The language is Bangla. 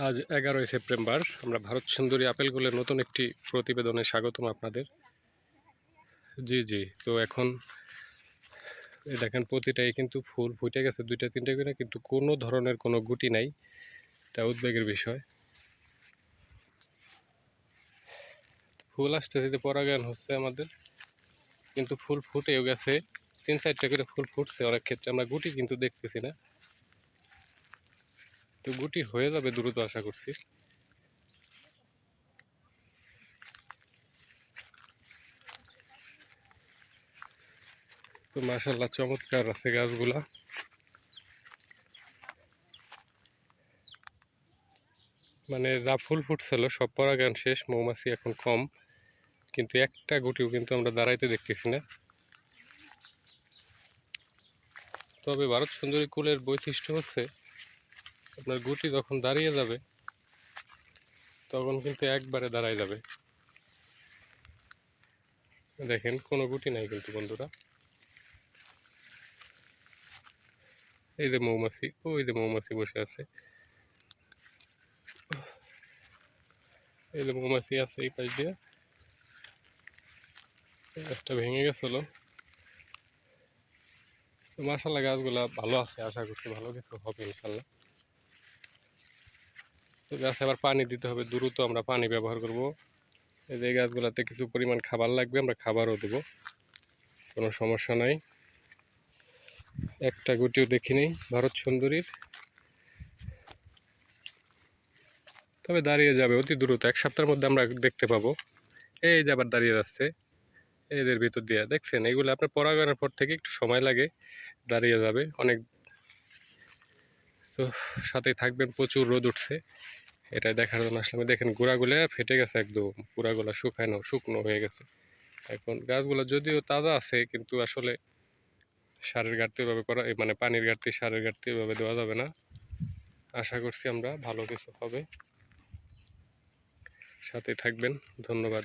আজ এগারোই সেপ্টেম্বর। আমরা ভারত সুন্দরী আপেলগুলোর নতুন একটি প্রতিবেদনে স্বাগতম আপনাদের। জি জি, তো এখন দেখেন প্রতিটাই কিন্তু ফুল ফুটে গেছে, দুইটা, তিনটে করে, কিন্তু কোনো ধরনের কোনো গুটি নাই। এটা উদ্বেগের বিষয়। ফুল আসতে দিতে পরাগায়ন হচ্ছে আমাদের। কিন্তু ফুল ফুটেও গেছে। তিন চারটে করে ফুল ফুটছে অনেক ক্ষেত্রে, আমরা গুটি কিন্তু দেখতেছি না। তো গুটি হয়ে যাবে দ্রুত, আশা করছি। তো মাশাল্লাহ চমৎকার আছে গাছগুলা। মানে যা ফুল ফুটছিল, সব পরাগায়ন শেষ, মৌমাছি এখন কম, কিন্তু একটা গুটিও কিন্তু আমরা দাঁড়াইতে দেখতেছি না। তবে ভারত সুন্দরী কুলের বৈশিষ্ট্য হচ্ছে আপনার গুটি যখন দাঁড়িয়ে যাবে, তখন কিন্তু একবারে দাঁড়ায় যাবে। দেখেন, কোনো গুটি নাই কিন্তু বন্ধুরা। এই যে মৌমাছি, ওই যে মৌমাছি বসে আছে। এই যে মৌমাছি আছে এই পাশ দিয়ে। একটা ভেঙে গেছিল। মাসাল্লাহ গাছগুলা ভালো আছে, আশা করছি ভালো কিছু হবে ইনশাল্লাহ গাছে আবার পানি দিতে হবে, দ্রুত আমরা পানি ব্যবহার করব। এই যে গাছগুলাতে কিছু পরিমাণ খাবার লাগবে, আমরা খাবারও দেবো। কোনো সমস্যা নাই। একটা গুটিও দেখি নেই, ভারত সুন্দরীর। তবে দাঁড়িয়ে যাবে, অতি দ্রুত। এক সপ্তাহের মধ্যে আমরা দেখতে পাবো। এই যে আবার দাঁড়িয়ে যাচ্ছে। এদের ভিতর দিয়ে, দেখছেন? এগুলো আপনার পরাগায়নের পর থেকে একটু সময় লাগে, দাঁড়িয়ে যাবে। অনেক তো সাথে থাকবেন, প্রচুর রোদ উঠছে। এটাই দেখার জন্য আসলে দেখেন গোড়াগুলো ফেটে গেছে একদম। পুরাগুলো শুকানো, শুকনো হয়ে গেছে। এখন গাছগুলো যদিও তাজা আছে, কিন্তু আসলে সারের ঘাটতি এভাবে করা মানে পানির ঘাটতি, সারের ঘাটতি এভাবে দেওয়া যাবে না। আশা করছি আমরা ভালো কিছু হবে। সাথে থাকবেন। ধন্যবাদ।